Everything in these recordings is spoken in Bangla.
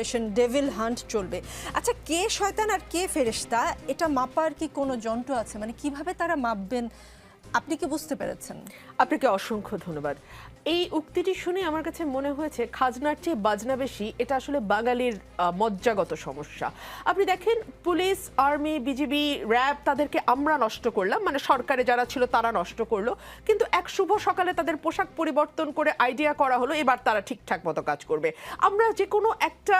অপারেশন ডেভিল হান্ট চলবে। আচ্ছা কে শয়তান আর কে ফেরেস্তা এটা মাপার কি কোনো যন্ত্র আছে? মানে কীভাবে তারা মাপবেন? আপনি কি বুঝতে পেরেছেন? আপনাকে অসংখ্য ধন্যবাদ। এই উক্তিটি শুনে আমার কাছে মনে হয়েছে খাজনার চেয়ে বাজনা বেশি, এটা আসলে বাঙালির মজ্জাগত সমস্যা। আপনি দেখেন, পুলিশ, আর্মি, বিজিবি, র্যাব তাদেরকে আমরা নষ্ট করলাম মানে সরকারে যারা ছিল তারা নষ্ট করল, কিন্তু এক শুভ সকালে তাদের পোশাক পরিবর্তন করে আইডিয়া করা হলো, এবার তারা ঠিকঠাক মতো কাজ করবে। আমরা যে কোনো একটা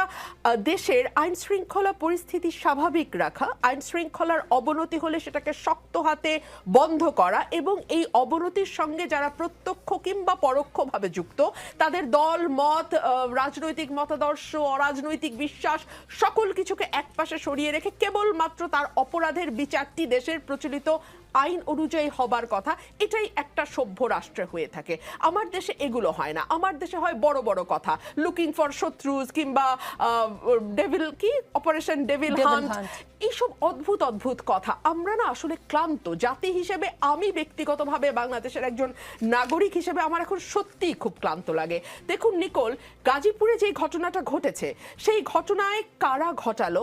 দেশের আইন শৃঙ্খলা পরিস্থিতি স্বাভাবিক রাখা আইন শৃঙ্খলার অবনতি হলে সেটাকে শক্ত হাতে বন্ধ করা এবং এই অবনতির সঙ্গে যারা প্রত্যক্ষ কিংবা পরোক্ষভাবে যুক্ত। তাদের দল, মত রাজনৈতিক মতাদর্শ, অরাজনৈতিক বিশ্বাস, সকল কিছুকে একপাশে সরিয়ে রেখে কেবলমাত্র তার অপরাধের বিচারটি দেশের প্রচলিত আইন অনুযায়ী হবার কথা এটাই একটা সভ্য রাষ্ট্রে হয়ে থাকে। আমার দেশে এগুলো হয় না। আমার দেশে হয় বড় বড় কথা। লুকিং ফর শত্রুজ কিংবা ডেভিল কি? অপারেশন ডেভিল হান্ট এইসব অদ্ভুত অদ্ভুত কথা। আমরা না আসলে ক্লান্ত। জাতি হিসেবে আমি ব্যক্তিগতভাবে বাংলাদেশের একজন নাগরিক হিসেবে আমার এখন সত্যিই খুব ক্লান্ত লাগে। দেখুন নিকোল গাজীপুরে যে ঘটনাটা ঘটেছে সেই ঘটনায় কারা ঘটালো?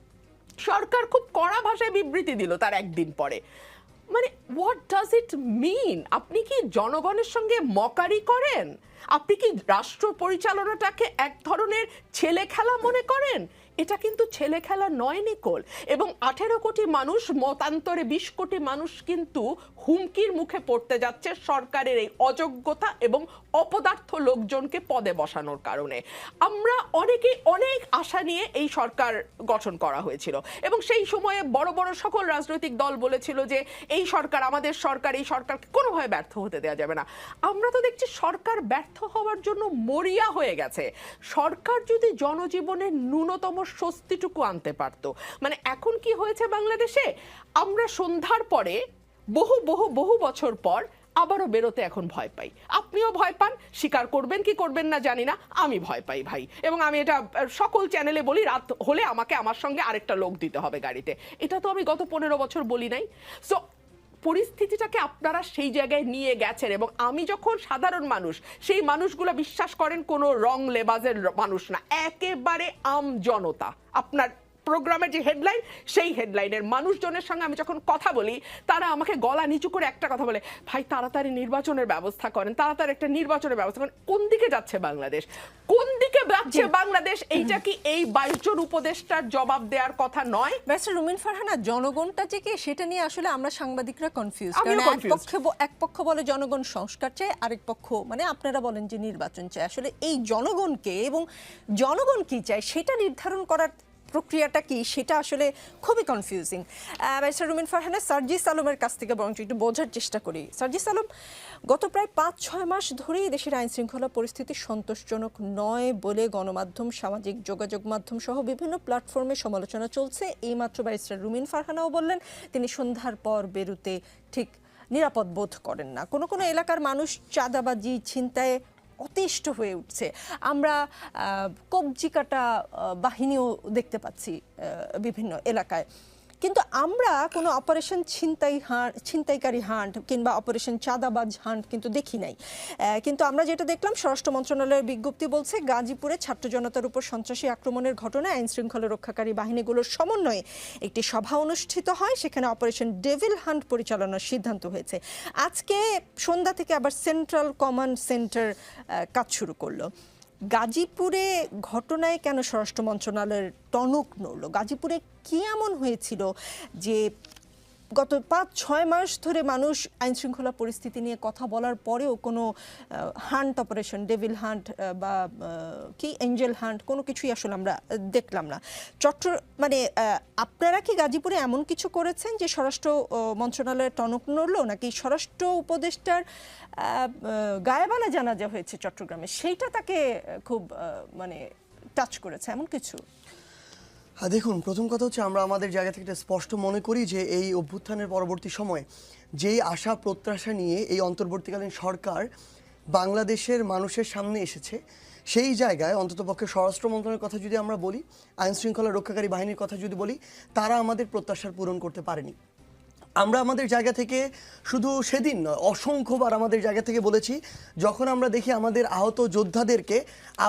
সরকার খুব কড়া ভাষায় বিবৃতি দিল তার একদিন পরে। মানে হোয়াট ডাজ ইট মিন আপনি কি জনগণের সঙ্গে মকারি করেন? আপনি কি রাষ্ট্র পরিচালনাটাকে এক ধরনের ছেলে খেলা মনে করেন? এটা কিন্তু ছেলে খেলা নয়, নিকোল। এবং আঠেরো কোটি মানুষ, মতান্তরে বিশ কোটি মানুষ কিন্তু হুমকির মুখে পড়তে যাচ্ছে সরকারের এই অযোগ্যতা এবং অপদার্থ লোকজনকে পদে বসানোর কারণে। আমরা অনেকেই অনেক আশা নিয়ে এই সরকার গঠন করা হয়েছিল। এবং সেই সময়ে বড় বড় সকল রাজনৈতিক দল বলেছিল যে, এই সরকার আমাদের সরকার, এই সরকারকে কোনোভাবে ব্যর্থ হতে দেওয়া যাবে না। আমরা তো দেখছি সরকার ব্যর্থ হওয়ার জন্য মরিয়া হয়ে গেছে। সরকার যদি জনজীবনের ন্যূনতম স্বস্তিটুকু আনতে পারতো। মানে এখন কি হয়েছে বাংলাদেশে? আমরা সন্ধ্যার পরে বহু বহু বহু বছর পর আবারও বেরোতে এখন ভয় পাই। আপনিও ভয় পান স্বীকার করবেন কি করবেন না জানি না, আমি ভয় পাই ভাই। এবং আমি এটা সকল চ্যানেলে বলি, রাত হলে আমাকে আমার সঙ্গে আরেকটা লোক দিতে হবে গাড়িতে। এটা তো আমি গত পনেরো বছর বলি নাই। সো পরিস্থিতিটাকে আপনারা সেই জায়গায় নিয়ে গেছেন এবং আমি যখন সাধারণ মানুষ, সেই মানুষগুলো বিশ্বাস করেন কোনো রং লেবাজের মানুষ না, একেবারে আম জনতা আপনার প্রোগ্রামের যে হেডলাইন সেই হেডলাইনের মানুষজনের সঙ্গে আমি যখন কথা বলি তারা আমাকে গলা নিচু করে একটা কথা বলে ভাই তাড়াতাড়ি নির্বাচনের ব্যবস্থা করেন তাড়াতাড়ি একটা নির্বাচনের ব্যবস্থা করেন। কোন দিকে যাচ্ছে বাংলাদেশ? কোন দিকে যাচ্ছে বাংলাদেশ? এইটা কি এই বাইশ জন উপদেষ্টার জবাব দেওয়ার কথা নয়? ব্যারিস্টার রুমিন ফারহানা জনগণটা যে কে সেটা নিয়ে আসলে আমরা সাংবাদিকরা কনফিউজ কারণ এক পক্ষে এক পক্ষ বলে জনগণ সংস্কার চায় আরেক পক্ষ মানে আপনারা বলেন যে নির্বাচন চায়। আসলে এই জনগণকে এবং জনগণ কি চায় সেটা নির্ধারণ করার প্রক্রিয়াটা কি? সেটা আসলে খুবই কনফিউজিং ব্যারিস্টার রুমিন ফারহানা, সার্জিস আলমের কাছ থেকে বরঞ্চ একটু বোঝার চেষ্টা করি। সার্জিস আলম, গত প্রায় পাঁচ ছয় মাস ধরেই দেশের আইন শৃঙ্খলা পরিস্থিতি সন্তোষজনক নয় বলে গণমাধ্যম, সামাজিক যোগাযোগ মাধ্যম সহ বিভিন্ন প্ল্যাটফর্মে সমালোচনা চলছে। এইমাত্র ব্যারিস্টার রুমিন ফারহানাও বললেন, তিনি সন্ধ্যার পর বেরুতে ঠিক নিরাপদ বোধ করেন না। কোনো কোনো এলাকার মানুষ চাঁদাবাজি ছিনতায় অতিষ্ঠ হয়ে উঠছে। আমরা কবজি কাটা বাহিনীও দেখতে পাচ্ছি বিভিন্ন এলাকায়। কিন্তু আমরা কোনো অপারেশন ছিনতাই হাঁট ছিনতাইকারী হান্ট কিংবা অপারেশন চাঁদাবাজ হান্ট কিন্তু দেখি নাই। কিন্তু আমরা যেটা দেখলাম, স্বরাষ্ট্র মন্ত্রণালয়ের বিজ্ঞপ্তি বলছে, গাজীপুরে ছাত্র জনতার উপর সন্ত্রাসী আক্রমণের ঘটনায় আইন শৃঙ্খলা রক্ষাকারী বাহিনীগুলোর সমন্বয়ে একটি সভা অনুষ্ঠিত হয়, সেখানে অপারেশন ডেভিল হান্ট পরিচালনার সিদ্ধান্ত হয়েছে। আজকে সন্ধ্যা থেকে আবার সেন্ট্রাল কমান্ড সেন্টার কাজ শুরু করল। গাজীপুরে ঘটনায় কেন স্বরাষ্ট্র মন্ত্রণালয়ের টনক নড়ল? গাজীপুরে কি এমন হয়েছিল যে গত পাঁচ, ছয় মাস ধরে মানুষ আইন শৃঙ্খলা পরিস্থিতি নিয়ে কথা বলার পরেও কোনো হান্ট অপারেশন, ডেভিল হান্ট বা কি, এঞ্জেল হান্ট কোনো কিছুই আসলে আমরা দেখলাম না। চট্ট মানে আপনারা কি গাজীপুরে এমন কিছু করেছেন যে স্বরাষ্ট্র মন্ত্রণালয়ের টনক নড়ল নাকি স্বরাষ্ট্র উপদেষ্টার গায়েবালা জানাজা হয়েছে চট্টগ্রামে? সেইটা তাকে খুব মানে টাচ করেছে, এমন কিছু? দেখুন, প্রথম কথা হচ্ছে আমরা আমাদের জায়গা থেকে স্পষ্ট মনে করি যে এই অভ্যুত্থানের পরবর্তী সময়ে যেই আশা প্রত্যাশা নিয়ে এই অন্তর্বর্তীকালীন সরকার বাংলাদেশের মানুষের সামনে এসেছে, সেই জায়গায় অন্ততপক্ষে স্বরাষ্ট্র মন্ত্রণালয়ের কথা যদি আমরা বলি আইন শৃঙ্খলা রক্ষাকারী বাহিনীর কথা যদি বলি, তারা আমাদের প্রত্যাশার পূরণ করতে পারেনি। আমরা আমাদের জায়গা থেকে শুধু সেদিন নয়, অসংখ্যবার আমাদের জায়গা থেকে বলেছি, যখন আমরা দেখি আমাদের আহত যোদ্ধাদেরকে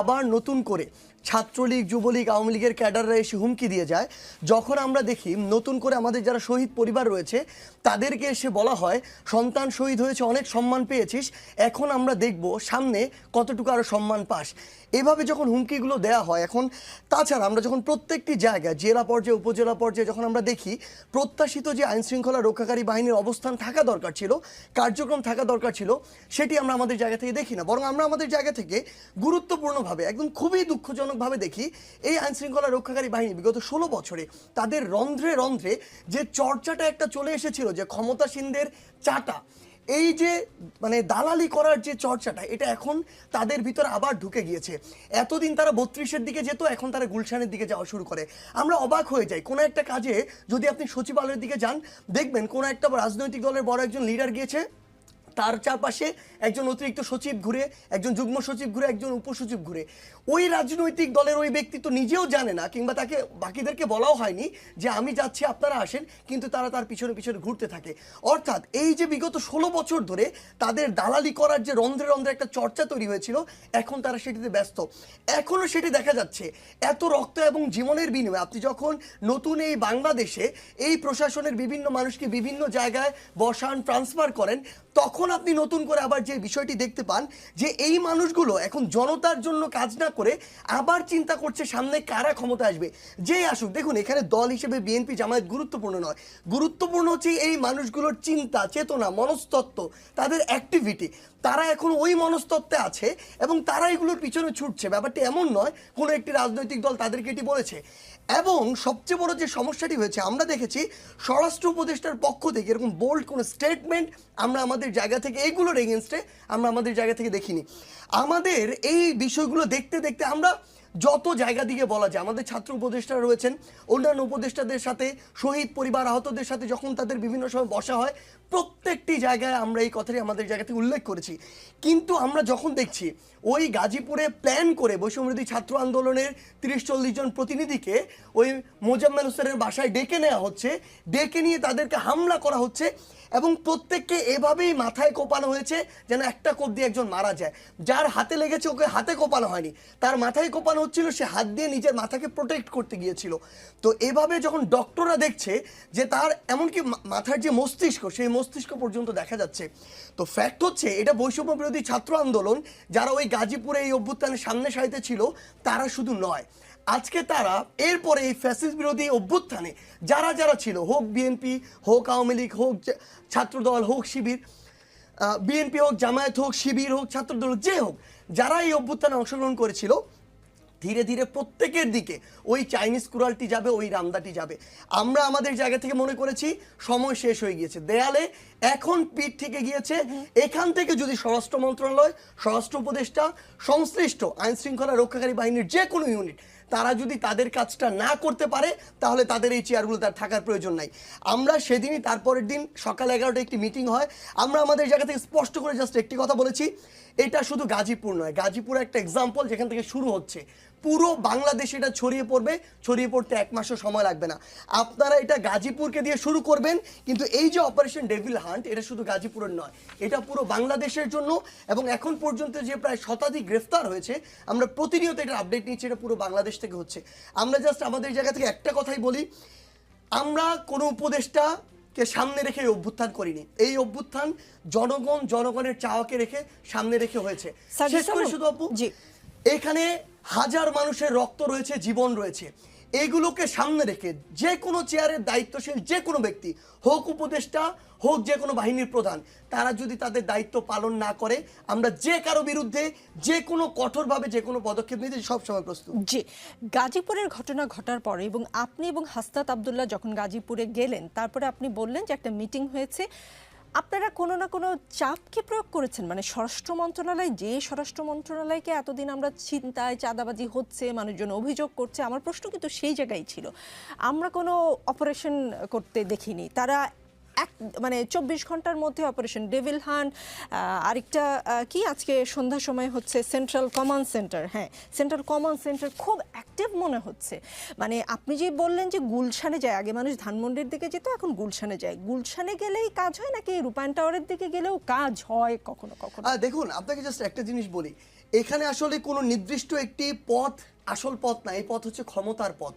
আবার নতুন করে ছাত্রলীগ, যুবলীগ, আওয়ামী লীগের ক্যাডাররা এসে হুমকি দিয়ে যায়। যখন আমরা দেখি নতুন করে আমাদের যারা শহীদ পরিবার রয়েছে, তাদেরকে এসে বলা হয়, সন্তান শহীদ হয়েছে, অনেক সম্মান পেয়েছিস। এখন আমরা দেখব সামনে কতটুকু আরও সম্মান পাস। এভাবে যখন হুমকিগুলো দেওয়া হয় এখন, তাছাড়া আমরা যখন প্রত্যেকটি জায়গায়, জেলা পর্যায়ে, উপজেলা পর্যায়ে যখন আমরা দেখি, প্রত্যাশিত যে আইন শৃঙ্খলা রক্ষাকারী বাহিনীর অবস্থান থাকা দরকার ছিল, কার্যক্রম থাকা দরকার ছিল, সেটি আমরা আমাদের জায়গা থেকে দেখি না। বরং আমরা আমাদের জায়গা থেকে গুরুত্বপূর্ণভাবে, একদম খুবই দুঃখজনকভাবে দেখি, এই আইন শৃঙ্খলা রক্ষাকারী বাহিনী বিগত ষোলো বছরে তাদের রন্ধ্রে রন্ধ্রে যে চর্চাটা একটা চলে এসেছিল, যে ক্ষমতাসীনদের চাটা, এই যে মানে দালালি করার যে চর্চাটা, এটা এখন তাদের ভিতর আবার ঢুকে গিয়েছে। এতদিন তারা বত্রিশের দিকে যেত, এখন তারা গুলশানের দিকে যাওয়া শুরু করে। আমরা অবাক হয়ে যাই, কোনো একটা কাজে যদি আপনি সচিবালয়ের দিকে যান, দেখবেন কোনো একটা রাজনৈতিক দলের বড় একজন লিডার গিয়েছে তার চারপাশে একজন অতিরিক্ত সচিব ঘুরে, একজন যুগ্ম সচিব ঘুরে, একজন উপসচিব ঘুরে। ওই রাজনৈতিক দলের ওই ব্যক্তি তো নিজেও জানে না, কিংবা তাকে, বাকিদেরকে বলাও হয়নি যে আমি যাচ্ছি, আপনারা আসেন, কিন্তু তারা তার পিছনে পিছনে ঘুরতে থাকে। অর্থাৎ এই যে বিগত ষোলো বছর ধরে তাদের দালালি করার যে রন্ধ্রে রন্ধ্রে একটা চর্চা তৈরি হয়েছিল, এখন তারা সেটিতে ব্যস্ত। এখনও সেটি দেখা যাচ্ছে, এত রক্ত এবং জীবনের বিনিময়ে আপনি যখন নতুন এই বাংলাদেশে এই প্রশাসনের বিভিন্ন মানুষকে বিভিন্ন জায়গায় বসান ট্রান্সফার করেন তখন আপনি নতুন করে আবার যে বিষয়টি দেখতে পান, যে এই মানুষগুলো এখন জনতার জন্য কাজ না করে আবার চিন্তা করছে সামনে কারা ক্ষমতা আসবে। যে আসুক, দেখুন, এখানে দল হিসেবে বিএনপি জামায়াত গুরুত্বপূর্ণ নয়। গুরুত্বপূর্ণ হচ্ছে এই মানুষগুলোর চিন্তা, চেতনা, মনস্তত্ত্ব, তাদের অ্যাক্টিভিটি তারা এখন ওই মনস্তত্ত্বে আছে এবং তারা এগুলোর পিছনে ছুটছে। ব্যাপারটি এমন নয়, কোনো একটি রাজনৈতিক দল তাদেরকে এটি বলেছে। এবং সবচেয়ে বড় যে সমস্যাটি হয়েছে, আমরা দেখেছি স্বরাষ্ট্র উপদেষ্টার পক্ষ থেকে এরকম বোল্ড কোনো স্টেটমেন্ট আমরা আমাদের জায়গা থেকে এইগুলোর এগেনস্টে আমরা আমাদের জায়গা থেকে দেখিনি। আমাদের এই বিষয়গুলো দেখতে দেখতে আমরা যত জায়গা দিকে বলা যায়, আমাদের ছাত্র উপদেষ্টা রয়েছেন, অন্যান্য উপদেষ্টাদের সাথে, শহীদ পরিবার আহতদের সাথে যখন তাদের বিভিন্ন সময় বসা হয়, প্রত্যেকটি জায়গায় আমরা এই কথাটি আমাদের জায়গা থেকে উল্লেখ করেছি। কিন্তু আমরা যখন দেখছি, ওই গাজীপুরে প্ল্যান করে বৈষম্যবিরোধী ছাত্র আন্দোলনের তিরিশ চল্লিশ জন প্রতিনিধিকে ওই মোজাম্মেল হোসেনের বাসায় ডেকে নেওয়া হচ্ছে, ডেকে নিয়ে তাদেরকে হামলা করা হচ্ছে এবং প্রত্যেককে এভাবেই মাথায় কোপানো হয়েছে যেন একটা কোপ দিয়ে একজন মারা যায়। যার হাতে লেগেছে ওকে হাতে কোপানো হয়নি। তার মাথায় কোপানো হচ্ছিল, সে হাত দিয়ে নিজের মাথাকে প্রোটেক্ট করতে গিয়েছিল। তো এভাবে যখন ডক্টররা দেখছে যে তার এমনকি মাথার যে মস্তিষ্ক, সেই মস্তিষ্ক পর্যন্ত দেখা যাচ্ছে। তো ফ্যাক্ট হচ্ছে, এটা বৈষম্য বিরোধী ছাত্র আন্দোলন, যারা ওই গাজীপুরে এই অভ্যুত্থানের সামনে সারিতে ছিল, তারা শুধু নয়। আজকে তারা এরপরে এই ফ্যাসিস বিরোধী অভ্যুত্থানে যারা যারা ছিল, হোক বিএনপি হোক আওয়ামী লীগ, হোক ছাত্রদল, হোক শিবির বিএনপি হোক, জামায়াত হোক, শিবির হোক, ছাত্রদল, যে হোক, যারা এই অভ্যুত্থানে অংশগ্রহণ করেছিল, ধীরে ধীরে প্রত্যেকের দিকে ওই চাইনিজ কুড়ালটি যাবে, ওই রামদাটি যাবে। আমরা আমাদের জায়গা থেকে মনে করেছি, সময় শেষ হয়ে গিয়েছে। দেয়ালে এখন পিঠ থেকে গিয়েছে। এখান থেকে যদি স্বরাষ্ট্র মন্ত্রণালয়, স্বরাষ্ট্র উপদেষ্টা, সংশ্লিষ্ট আইন শৃঙ্খলা রক্ষাকারী বাহিনীর যে কোনো ইউনিট তারা যদি তাদের কাজটা না করতে পারে, তাহলে তাদের এই চেয়ারগুলো তার থাকার প্রয়োজন নাই। আমরা সেদিনই তারপরের দিন সকাল এগারোটা একটি মিটিং হয়। আমরা আমাদের জায়গা থেকে স্পষ্ট করে জাস্ট একটি কথা বলেছি, এটা শুধু গাজীপুর নয়। গাজীপুর একটা এক্সাম্পল যেখান থেকে শুরু হচ্ছে। পুরো বাংলাদেশে এটা ছড়িয়ে পড়বে ছড়িয়ে পড়তে এক মাসও সময় লাগবে না। আপনারা এটা গাজীপুরকে দিয়ে শুরু করবেন কিন্তু এই যে অপারেশন ডেভিল হান্ট এটা শুধু গাজীপুরের নয় এটা পুরো বাংলাদেশের জন্য এবং এখন পর্যন্ত যে প্রায় শতাধিক গ্রেফতার হয়েছে আমরা প্রতিনিয়ত এটা আপডেট নিচ্ছি এটা পুরো বাংলাদেশ থেকে হচ্ছে। আমরা জাস্ট আমাদের জায়গা থেকে একটা কথাই বলি আমরা কোনো উপদেষ্টা কে সামনে রেখে এই অভ্যুত্থান করিনি। এই অভ্যুত্থান জনগণ জনগণের চাওয়াকে রেখে সামনে রেখে হয়েছে। শেষ করে শুধু আপু। এখানে হাজার মানুষের রক্ত রয়েছে, জীবন রয়েছে। এগুলোকে সামনে রেখে যে কোনো চেয়ারের দায়িত্বশীল যে কোনো ব্যক্তি, হোক উপদেষ্টা, হোক যে কোনো বাহিনীর প্রধান, তারা যদি তাদের দায়িত্ব পালন না করে, আমরা যে কারও বিরুদ্ধে যে কোনো কঠোরভাবে যে কোনো পদক্ষেপ নিতে সবসময় প্রস্তুত। জি, গাজীপুরের ঘটনা ঘটার পরে এবং আপনি এবং হাসনাত আবদুল্লাহ যখন গাজীপুরে গেলেন, তারপরে আপনি বললেন যে একটা মিটিং হয়েছে আপনারা কোনো না কোনো চাপ কি প্রয়োগ করেছেন? মানে স্বরাষ্ট্র মন্ত্রণালয়, যে স্বরাষ্ট্র মন্ত্রণালয়কে এতদিন আমরা চিন্তায় চাঁদাবাজি হচ্ছে, মানুষজন অভিযোগ করছে, আমার প্রশ্ন কিন্তু সেই জায়গায় ছিল। আমরা কোনো অপারেশন করতে দেখিনি। তারা এক মানে চব্বিশ ঘণ্টার মধ্যে অপারেশন ডেভিল হান্ট আরেকটা কি আজকে সন্ধ্যার সময় হচ্ছে সেন্ট্রাল কমান্ড সেন্টার হ্যাঁ সেন্ট্রাল কমান্ড সেন্টার খুব অ্যাক্টিভ মনে হচ্ছে। মানে আপনি যে বললেন যে গুলশানে যায়, আগে মানুষ ধানমন্ডির দিকে যেত, এখন গুলশানে যায়। গুলশানে গেলেই কাজ হয় নাকি রূপায়ণ টাওয়ারের দিকে গেলেও কাজ হয় কখনো কখনো? দেখুন, আপনাকে জাস্ট একটা জিনিস বলি। এখানে আসলে কোনো নির্দিষ্ট একটি পথ, আসল পথ না, এই পথ হচ্ছে ক্ষমতার পথ।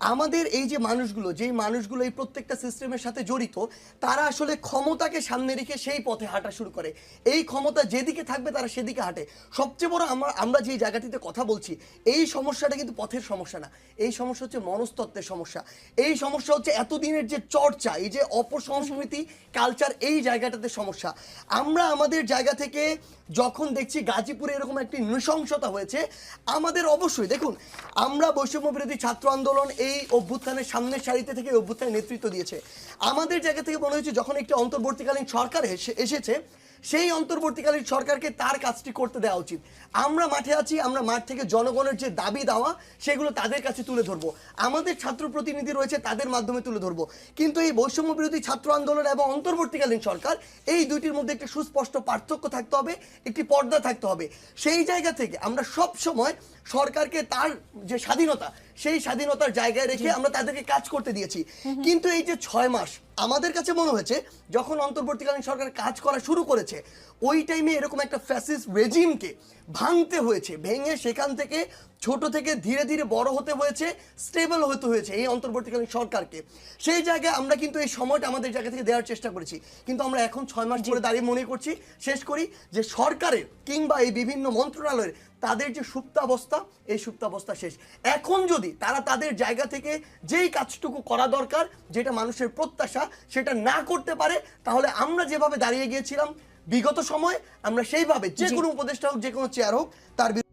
আমাদের এই যে মানুষগুলো, যেই মানুষগুলো এই প্রত্যেকটা সিস্টেমের সাথে জড়িত, তারা আসলে ক্ষমতাকে সামনে রেখে সেই পথে হাঁটা শুরু করে। এই ক্ষমতা যেদিকে থাকবে তারা সেদিকে হাঁটে। সবচেয়ে বড় আমরা আমরা যে জায়গাটিতে কথা বলছি, এই সমস্যাটা কিন্তু পথের সমস্যা না। এই সমস্যা হচ্ছে মনস্তত্ত্বের সমস্যা। এই সমস্যা হচ্ছে এতদিনের যে চর্চা, এই যে অপসংস্কৃতি কালচার এই জায়গাটাতে সমস্যা। আমরা আমাদের জায়গা থেকে যখন দেখছি গাজীপুরে এরকম একটি নৃশংসতা হয়েছে, আমাদের অবশ্যই, দেখুন, আমরা বৈষম্য বিরোধী ছাত্র আন্দোলন এই অভ্যুত্থানের সামনের সারিতে থেকে অভ্যুত্থানের নেতৃত্ব দিয়েছে। আমাদের জায়গা থেকে মনে হয়েছে যখন একটি অন্তর্বর্তীকালীন সরকার এসে- এসেছে সেই অন্তর্বর্তীকালীন সরকারকে তার কাজটি করতে দেওয়া উচিত। আমরা মাঠে আছি, আমরা মাঠ থেকে জনগণের যে দাবি দেওয়া, সেগুলো তাদের কাছে তুলে ধরবো। আমাদের ছাত্র প্রতিনিধি রয়েছে, তাদের মাধ্যমে তুলে ধরবো। কিন্তু এই বৈষম্য বিরোধী ছাত্র আন্দোলন এবং অন্তর্বর্তীকালীন সরকার, এই দুইটির মধ্যে একটি সুস্পষ্ট পার্থক্য থাকতে হবে, একটি পর্দা থাকতে হবে। সেই জায়গা থেকে আমরা সব সময় সরকারকে তার যে স্বাধীনতা সেই স্বাধীনতার জায়গায় রেখে আমরা তাদেরকে কাজ করতে দিয়েছি। কিন্তু এই যে ছয় মাস আমাদের কাছে মনে হয়েছে যখন অন্তর্বর্তীকালীন সরকার কাজ করা শুরু করেছে ওই টাইমে এরকম একটা ফ্যাসিস্ট রেজিমকে ভাঙতে হয়েছে ভেঙে সেখান থেকে ছোট থেকে ধীরে ধীরে বড় হতে হয়েছে স্টেবল হতে হয়েছে এই অন্তর্বর্তীকালীন সরকারকে। সেই জায়গায় আমরা কিন্তু এই সময়টা আমাদের জায়গা থেকে দেওয়ার চেষ্টা করেছি। কিন্তু আমরা এখন ছয় মাস ধরে দাঁড়িয়ে মনে করছি শেষ করি যে সরকারের কিংবা এই বিভিন্ন মন্ত্রণালয়ের তাদের যে সুপ্তাবস্থা এই সুপ্তাবস্থা শেষ। এখন যদি তারা তাদের জায়গা থেকে যেই কাজটুকু করা দরকার যেটা মানুষের প্রত্যাশা সেটা না করতে পারে তাহলে আমরা যেভাবে দাঁড়িয়ে গিয়েছিলাম বিগত সময় আমরা সেইভাবে যে কোনো উপদেষ্টা হোক যে কোনো চেয়ার হোক তার